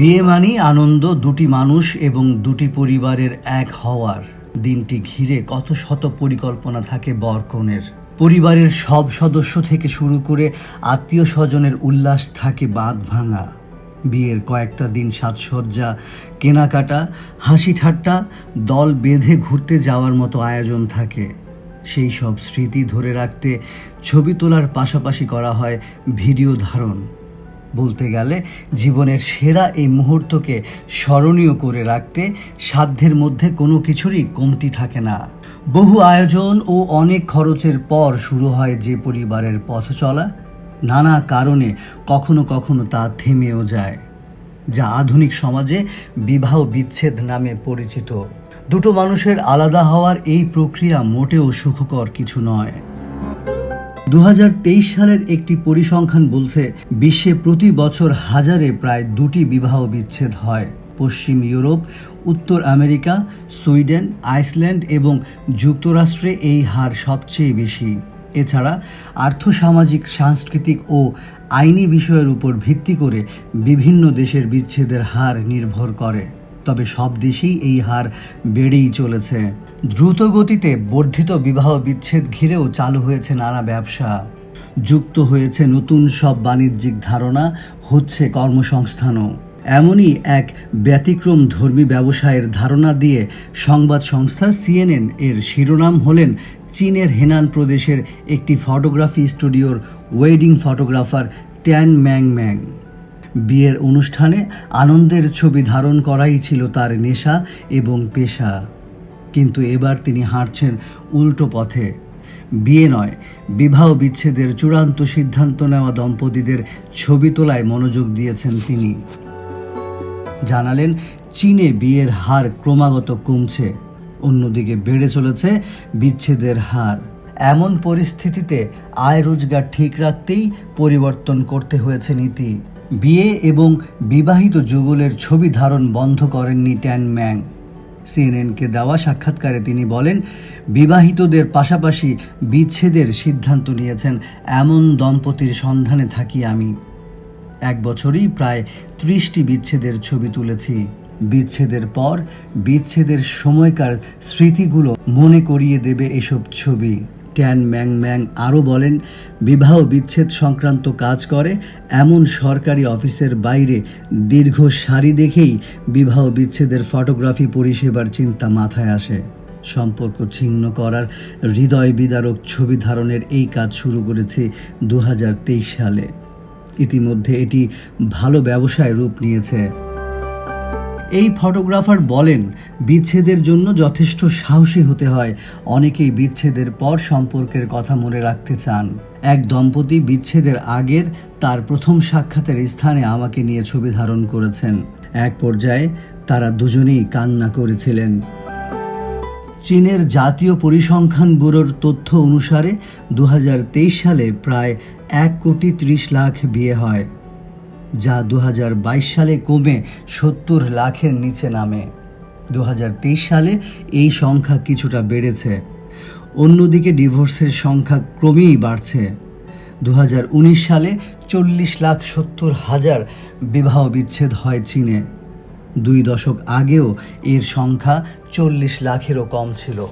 বিয়ে মানেই আনন্দ দুটি মানুষ এবং দুটি পরিবারের এক হওয়ার। দিনটি ঘিরে কত শত পরিকল্পনা থাকে বরকনের। পরিবারের সব সদস্য থেকে শুরু করে আত্মীয় স্বজনের উল্লাস থাকে বাঁধ ভাঙা। বিয়ের কয়েকটা দিন সাজসজ্জা, কেনাকাটা, হাসি ঠাট্টা, দল বেঁধে ঘুরতে যাওয়ার মতো আয়োজন থাকে। সেই সব স্মৃতি ধরে রাখতে ছবি তোলার পাশাপাশি করা হয় ভিডিও ধারণ। বলতে গেলে জীবনের সেরা এই মুহূর্তকে স্মরণীয় করে রাখতে সাধ্যের মধ্যে কোনো কিছুরই কমতি থাকে না। বহু আয়োজন ও অনেক খরচের পর শুরু হয় যে পরিবারের পথ চলা। নানা কারণে কখনো কখনো তা থেমেও যায়, যা আধুনিক সমাজে বিবাহ বিচ্ছেদ নামে পরিচিত। দুটো মানুষের আলাদা হওয়ার এই প্রক্রিয়া মোটেও সুখকর কিছু নয়। দু হাজার তেইশ সালের একটি পরিসংখ্যান বলছে, বিশ্বে প্রতি বছর হাজারে প্রায় দুটি বিবাহ বিচ্ছেদ হয়। পশ্চিম ইউরোপ, উত্তর আমেরিকা, সুইডেন, আইসল্যান্ড এবং যুক্তরাষ্ট্রে এই হার সবচেয়ে বেশি। এছাড়া আর্থসামাজিক, সাংস্কৃতিক ও আইনি বিষয়ের উপর ভিত্তি করে বিভিন্ন দেশের বিচ্ছেদের হার নির্ভর করে। তবে সব দেশেই এই হার বেড়েই চলেছে। দ্রুত গতিতে বর্ধিত বিবাহ বিচ্ছেদ ঘিরেও চালু হয়েছে নানা ব্যবসা। যুক্ত হয়েছে নতুন সব বাণিজ্যিক ধারণা, হচ্ছে কর্মসংস্থানও। এমনই এক ব্যতিক্রম ধর্মী ব্যবসায়ের ধারণা দিয়ে সংবাদ সংস্থা সিএনএন এর শিরোনাম হলেন চীনের হেনান প্রদেশের একটি ফটোগ্রাফি স্টুডিওর wedding photographer Tan Mang Mang বিয়ের অনুষ্ঠানে আনন্দের ছবি ধারণ করাই ছিল তার নেশা এবং পেশা। কিন্তু এবার তিনি হাঁটছেন উল্টো পথে। বিয়ে নয়, বিবাহ বিচ্ছেদের চূড়ান্ত সিদ্ধান্ত নেওয়া দম্পতিদের ছবি তোলায় মনোযোগ দিয়েছেন তিনি। জানালেন, চীনে বিয়ের হার ক্রমাগত কমছে, অন্যদিকে বেড়ে চলেছে বিচ্ছেদের হার। এমন পরিস্থিতিতে আয় রোজগার ঠিক রাখতেই পরিবর্তন করতে হয়েছে নীতি। বিয়ে এবং বিবাহিত যুগলের ছবি ধারণ বন্ধ করেননি ট্যান ম্যাং। সিএনএনকে দেওয়া সাক্ষাৎকারে তিনি বলেন, বিবাহিতদের পাশাপাশি বিচ্ছেদের সিদ্ধান্ত নিয়েছেন, এমন দম্পতির সন্ধানে থাকি আমি। এক বছরই প্রায় ত্রিশটি বিচ্ছেদের ছবি তুলেছি। বিচ্ছেদের পর বিচ্ছেদের সময়কার স্মৃতিগুলো মনে করিয়ে দেবে এসব ছবি। ট্যান ম্যাং ম্যাং আরও বলেন, বিবাহ বিচ্ছেদ সংক্রান্ত কাজ করে, এমন সরকারি অফিসের বাইরে দীর্ঘ সারি দেখেই বিবাহ বিচ্ছেদের ফটোগ্রাফি পরিষেবার চিন্তা মাথায় আসে। সম্পর্ক ছিন্ন করার হৃদয় বিদারক ছবি ধারণের এই কাজ শুরু করেছে দু হাজার তেইশ সালে। ইতিমধ্যে এটি ভালো ব্যবসায় রূপ নিয়েছে। এই ফটোগ্রাফার বলেন, বিচ্ছেদের জন্য যথেষ্ট সাহসী হতে হয়। অনেকেই বিচ্ছেদের পর সম্পর্কের কথা মনে রাখতে চান। এক দম্পতি বিচ্ছেদের আগের, তার প্রথম সাক্ষাতের স্থানে আমাকে নিয়ে ছবি ধারণ করেছেন। এক পর্যায়ে তারা দুজনেই কান্না করেছিলেন। চীনের জাতীয় পরিসংখ্যান ব্যুরোর তথ্য অনুসারে দু হাজার তেইশ সালে প্রায় এক কোটি ত্রিশ লাখ বিয়ে হয়। যা দু হাজার বাইশ সালে কমে সত্তর লাখের নিচে নামে। দু হাজার তেইশ সালে এই সংখ্যা কিছুটা বেড়েছে। অন্যদিকে ডিভোর্সের সংখ্যা ক্রমেই বাড়ছে। দু হাজার উনিশ সালে চল্লিশ লাখ সত্তর হাজার বিবাহ বিচ্ছেদ হয় চীনে। দুই দশক আগেও এর সংখ্যা চল্লিশ লাখেরও কম ছিল।